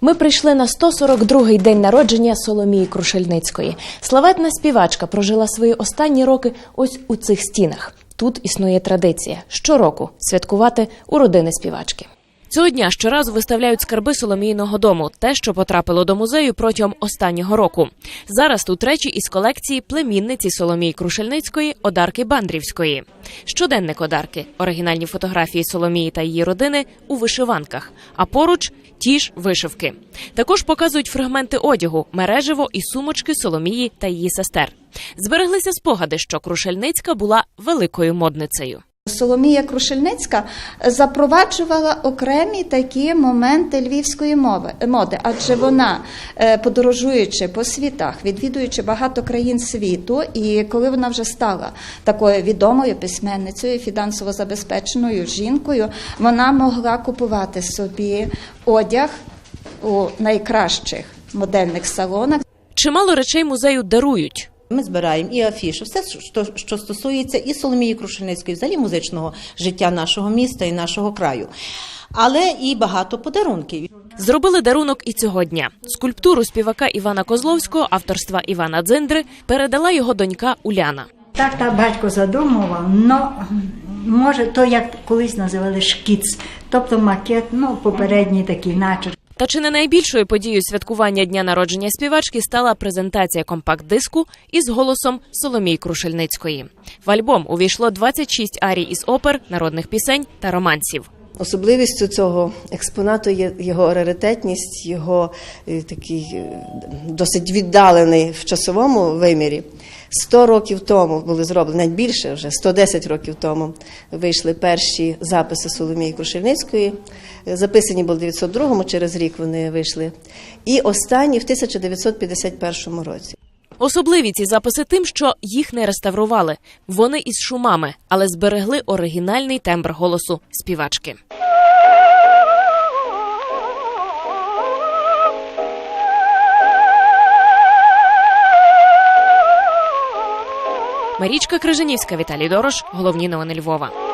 Ми прийшли на 142-й день народження Соломії Крушельницької. Славетна співачка прожила свої останні роки ось у цих стінах. Тут існує традиція щороку святкувати у родини співачки. Цього дня щоразу виставляють скарби Соломійного дому, те, що потрапило до музею протягом останнього року. Зараз тут речі із колекції племінниці Соломії Крушельницької Одарки Бандрівської. Щоденник Одарки, оригінальні фотографії Соломії та її родини у вишиванках, а поруч ті ж вишивки. Також показують фрагменти одягу, мережево і сумочки Соломії та її сестер. Збереглися спогади, що Крушельницька була великою модницею. Соломія Крушельницька запроваджувала окремі такі моменти львівської мови моди, адже вона, е, подорожуючи по світах, відвідуючи багато країн світу, і коли вона вже стала такою відомою письменницею, фінансово забезпеченою жінкою, вона могла купувати собі одяг у найкращих модельних салонах. Чимало речей музею дарують. Ми збираємо і афішу, все, що, що стосується і Соломії Крушельницької, взагалі музичного життя нашого міста і нашого краю. Але і багато подарунків. Зробили дарунок і цього дня. Скульптуру співака Івана Козловського, авторства Івана Дзиндри, передала його донька Уляна. Так та батько задумував, но може то як колись називали шкіц, тобто макет, ну попередній такий начерк. Та чи не найбільшою подією святкування дня народження співачки стала презентація компакт-диску із голосом Соломії Крушельницької. В альбом увійшло 26 арій із опер, народних пісень та романсів. Особливістю цього експонату є його раритетність, його е, такий е, досить віддалений в часовому вимірі. 100 років тому були зроблені навіть більше, вже 110 років тому вийшли перші записи Соломії Крушельницької. Записані були в 902-му, через рік вони вийшли. І останні в 1951 році. Особливі ці записи тим, що їх не реставрували. Вони із шумами, але зберегли оригінальний тембр голосу співачки. Марічка Крижанівська, Віталій Дорош. Головні новини Львова.